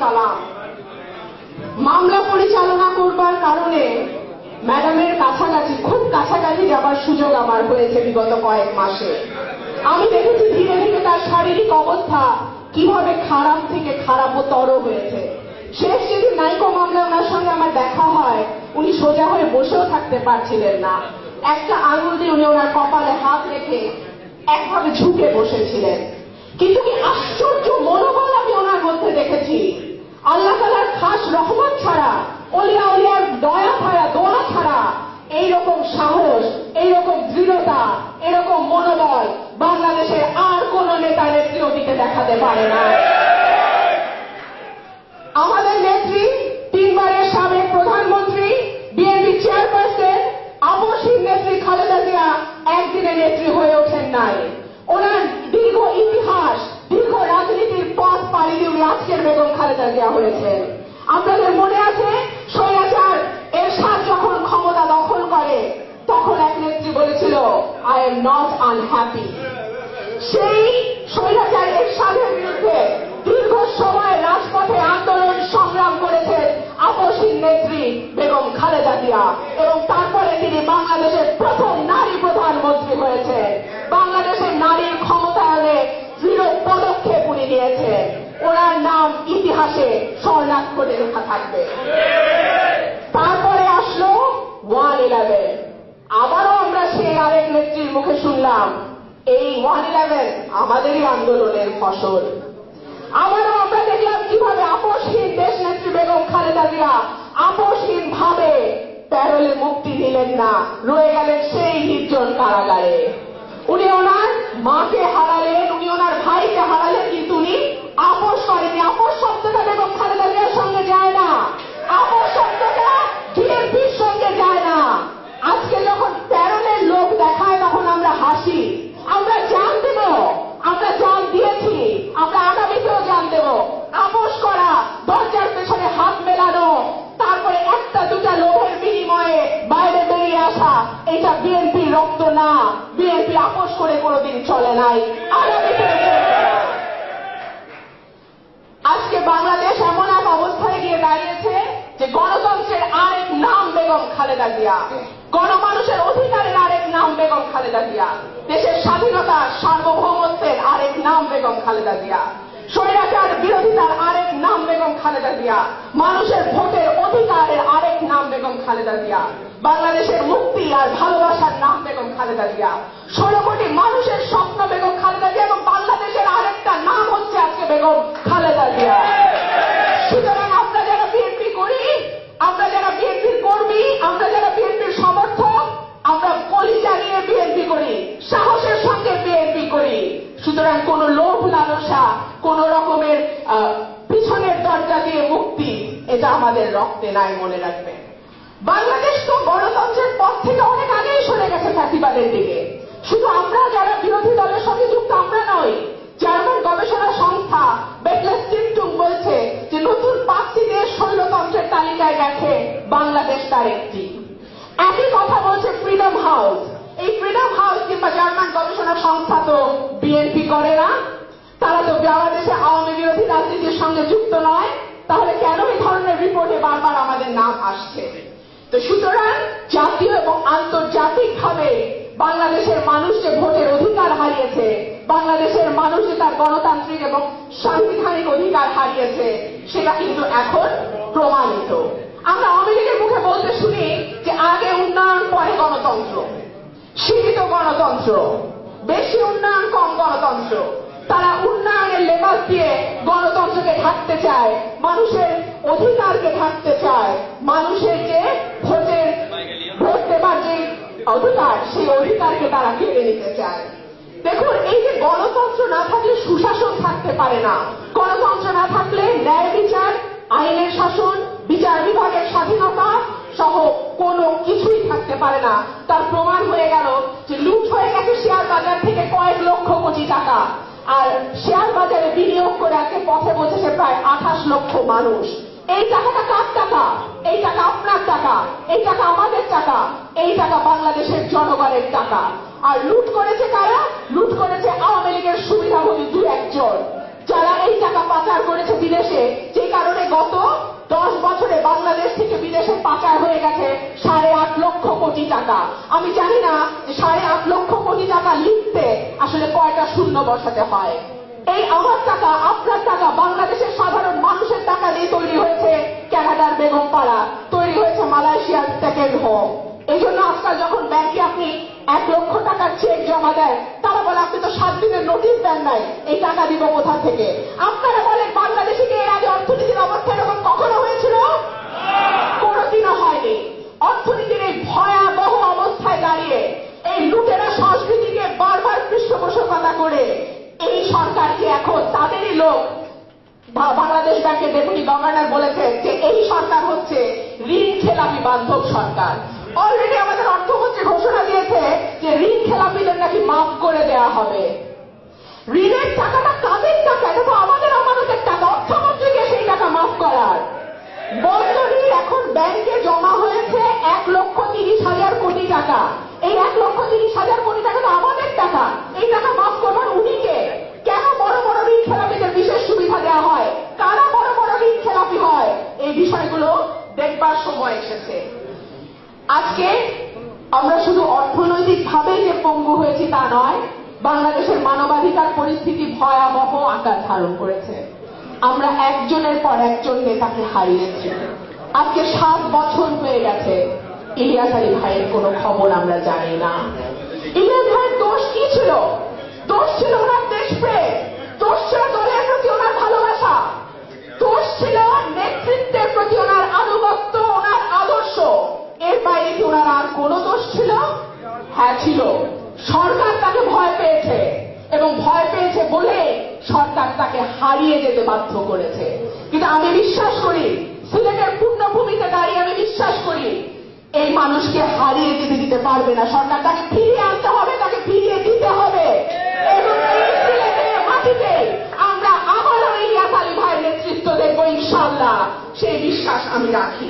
সালাম। মামলা পরিচালনা করবার কারণে ম্যাডামের কাছাকাছি, খুব কাছাকাছি যাবার সুযোগ আমার হয়েছে বিগত কয়েক মাসে। আমি দেখেছি ধীরে ধীরে তার শারীরিক অবস্থা কীভাবে খারাপ থেকে খারাপতর হয়েছে। শেষ যেদিন নাইকো মামলা ওনার সঙ্গে আমার দেখা হয়, উনি সোজা হয়ে বসেও থাকতে পারছিলেন না। একটা আঙুল দিয়ে উনি ওনার কপালে হাত রেখে একভাবে ঝুঁকে বসেছিলেন। কিন্তু কি আশ্চর্য মনোবল দেখাতে পারে না। আমাদের নেত্রী, তিনবারের সাবেক প্রধানমন্ত্রী, বিএনপি চেয়ারপারসন আপসীর নেত্রী খালেদা জিয়া একদিনে নেত্রী হয়ে ওঠেন নাই। ওনার দীর্ঘ ইতিহাস, দীর্ঘ রাজনীতির পথ পাড়ি দিয়ে উনি আজকের বেগম খালেদা জিয়া হয়েছেন। আপনাদের মনে আছে, স্বৈরাচার, এরশাদ যখন ক্ষমতা দখল করে, তখন এক নেত্রী বলেছিল আই এম নট আনহ্যাপি সেই রাজপথে আন্দোলন সংগ্রাম করেছেন আপসীন নেত্রী বেগম খালেদা জিয়া এবং তারপরে তিনি বাংলাদেশের প্রথম নারী প্রধানমন্ত্রী হয়েছে। বাংলাদেশের নারীর ক্ষমতায়নে দৃঢ় পদক্ষেপ উনি নিয়েছেন ওনার নাম ইতিহাসে স্বর্ণাক্ষরে লেখা থাকবে। তারপরে আসলো ওয়ান ইলেভেন। আবারও আমরা সেই আরেক নেত্রীর মুখে শুনলাম, এই ওয়ান ইলেভেন আমাদেরই আন্দোলনের ফসল। আবারও আমরা দেখলাম কীভাবে আপোষহীন দেশ নেত্রী বেগম খালেদা জিয়া আপোষহীন ভাবে প্যারোলে মুক্তি দিলেন না, রয়ে গেলেন সেই হিজন কারাগারে। উনি ওনার মাকে হারালেন, উনি ওনার ভাইকে হারালেন, কিন্তু উনি আপোষ করেনি আপোষ শব্দটা বেগম খালেদা জিয়ার সঙ্গে যায় না। আপোষ শব্দটা বিএনপির সঙ্গে যায় না আজকে যখন প্যারোলের লোক দেখায় তখন আমরা হাসি আমরা জান দেব আমরা জান দিয়েছি আমরা আগামীতেও জান দেব আপোষ করা দরজার পেছনে হাত মেলানো তারপরে একটা দুটা লোভের বিনিময়ে বাইরে বেরিয়ে আসা এটা বিএনপির রক্ত না বিএনপি আপোষ করে কোনোদিন চলে নাই। আজকে বাংলাদেশ এমন এক অবস্থায় গিয়ে দাঁড়িয়েছে যে গণতন্ত্রের আরেক নাম বেগম খালেদা জিয়া। গণমানুষের অধিকারের আরেক নাম বেগম খালেদা জিয়া। দেশের স্বাধীনতা সার্বভৌমত্বের আরেক নাম বেগম খালেদা জিয়া। স্বৈরাচার বিরোধিতার আরেক নাম বেগম খালেদা জিয়া। মানুষের ভোটের অধিকারের আরেক নাম বেগম খালেদা জিয়া। বাংলাদেশের মুক্তি আর ভালোবাসার নাম বেগম খালেদা জিয়া। ষোলো কোটি মানুষের স্বপ্ন বেগম খালেদা জিয়া এবং বাংলাদেশের আরেকটা নাম হচ্ছে আজকে বেগম খালেদা জিয়া। সুতরাং আমরা যারা বিএনপি করি, আমরা যারা বিএনপির কর্মী, আমরা যারা বিএনপির সমর্থক, আমরা কলিজা নিয়ে বিএনপি করি, সাহসের সঙ্গে বিএনপি করি। সুতরাং কোন লোভ লালসা কোন রকমের আহ, পিছনের দরজা দিয়ে মুক্তি এটা আমাদের রক্তে নাই মনে রাখবেন। বাংলাদেশ তো গণতন্ত্রের পথ থেকে অনেক আগেই সরে গেছে ফ্যাসিবাদের দিকে। শুধু আমরা যারা বিরোধী দলের সঙ্গে যুক্ত, আমরা নই। জার্মান গবেষণা সংস্থা বেটলেস টিমটুম বলছে যে নতুন পাঁচটি দেশ শৈলতন্ত্রের তালিকায় গেছে। বাংলাদেশ তার একটি। একই কথা বলছে ফ্রিডম হাউস এই ফ্রিডম হাউস কিংবা জার্মান গবেষণা সংস্থা তো বিএনপি করে না। তারা তো বাংলাদেশে আওয়ামী বিরোধী রাজনীতির সঙ্গে যুক্ত নয়। তাহলে কেন এই ধরনের রিপোর্টে বারবার আমাদের নাম আসছে? তো সুতরাং জাতীয় এবং আন্তর্জাতিক ভাবে বাংলাদেশের মানুষ যে ভোটের অধিকার হারিয়েছে, বাংলাদেশের মানুষ যে তার গণতান্ত্রিক এবং সাংবিধানিক অধিকার হারিয়েছে, সেটা কিন্তু এখন প্রমাণিত। আমরা লীগের মুখে বলতে শুনি যে আগে উন্নয়ন, পরে গণতন্ত্র। সীমিত গণতন্ত্র। বেশি উন্নয়ন, কম গণতন্ত্র। তারা উন্নয়নের লেবাস দিয়ে গণতন্ত্রকে ঢাকতে চায়, মানুষের অধিকারকে ঢাকতে চায়, মানুষের যে ভোটের, ভোট দেবার যে অধিকার, সেই অধিকারকে তারা কেড়ে নিতে চায়। দেখুন, এই যে গণতন্ত্র না থাকলে সুশাসন থাকতে পারে না। গণতন্ত্র না থাকলে ন্যায় বিচার, আইনের শাসন, বিচার বিভাগের স্বাধীনতা সহ কোনো কিছুই থাকতে পারে না। তার প্রমাণ হয়ে গেল যে লুট হয়ে গেছে শেয়ার বাজার থেকে কয়েক লক্ষ কোটি টাকা। আর শেয়ার বাজারে বিনিয়োগ করে আজকে পথে বসেছে প্রায় আঠাশ লক্ষ মানুষ। এই টাকাটা কার টাকা? এই টাকা আপনার টাকা? এই টাকা আমাদের টাকা? এই টাকা বাংলাদেশের জনগণের টাকা। আর লুট করেছে কারা? লুট করেছে আওয়ামী লীগের সুবিধাভোগী দু একজন। যারা এই টাকা পাচার করেছে বিদেশে যে বছরে বাংলাদেশ থেকে বিদেশে পাচার হয়ে গেছে সাড়ে আট লক্ষ কোটি টাকা। আমি জানি না সাড়ে আট লক্ষ কোটি টাকা লিখতে আসলে কয়টা শূন্য বসাতে হয়। এই আমার টাকা, আপনার টাকা বাংলাদেশের সাধারণ মানুষের টাকা দিয়ে তৈরি হয়েছে ক্যানাডার বেগম পাড়া, তৈরি হয়েছে মালয়েশিয়ার সেকেন্ড হোম। এই জন্য আজকাল যখন ব্যাংকে আপনি এক লক্ষ টাকার চেক জমা দেন, তারা বলে, আপনি তো সাত দিনের নোটিশ দেন নাই, এই টাকা দিব কোথা থেকে? আপনারা করে এই সরকারকে এখন তাদেরই লোক বাংলাদেশ ব্যাংকের ডেপুটি গভর্নর বলেছেন যে এই সরকার হচ্ছে ঋণ খেলাপি বান্ধব সরকার। অলরেডি আমাদের অর্থমন্ত্রী ঘোষণা দিয়েছে যে ঋণ খেলাপিদের নাকি মাফ করে দেওয়া হবে। ঋণের টাকাটা কাদের টাকা? এটা তো আমাদের আমাদের টাকা। অর্থমন্ত্রীকে সেই টাকা মাফ করার। বন্ধনী এখন ব্যাংকে জমা হয়েছে এক লক্ষ তিরিশ হাজার কোটি টাকা। এই এক লক্ষ তিরিশ হাজার কোটি পঙ্গু হয়েছি তা নয়। বাংলাদেশের মানবাধিকার পরিস্থিতি ভয়াবহ আকার ধারণ করেছে। আমরা একজনের পর একজন নেতাকে হারিয়েছি আজকে সাত বছর হয়ে গেছে। ইলিয়াস আলী ভাইয়ের কোনো খবর আমরা জানি না। ইলিয়াস ভাইয়ের দোষ কি ছিল? দোষ ছিল ওনার দেশপ্রেম। দোষ ছিল দলের প্রতি ওনার ভালোবাসা। দোষ ছিল নেতৃত্বের প্রতি ওনার আনুগত্য, ওনার আদর্শ। এর বাইরে কি ওনার আর কোন দোষ ছিল? হ্যাঁ ছিল। সরকার তাকে ভয় পেয়েছে এবং ভয় পেয়েছে বলে সরকার তাকে হারিয়ে যেতে বাধ্য করেছে। কিন্তু আমি বিশ্বাস করি, সিলেটের পূর্ণভূমিতে দাঁড়িয়ে আমি বিশ্বাস করি, এই মানুষকে হারিয়ে যেতে দিতে পারবে না। সরকার তাকে ফিরিয়ে আনতে হবে, তাকে ফিরিয়ে দিতে হবে। এবং এই সিলেটের মাটিতে আমরা আবারও এই আকালি ভাইয়ের নেতৃত্ব দেখব ইনশাল্লাহ সেই বিশ্বাস আমি রাখি।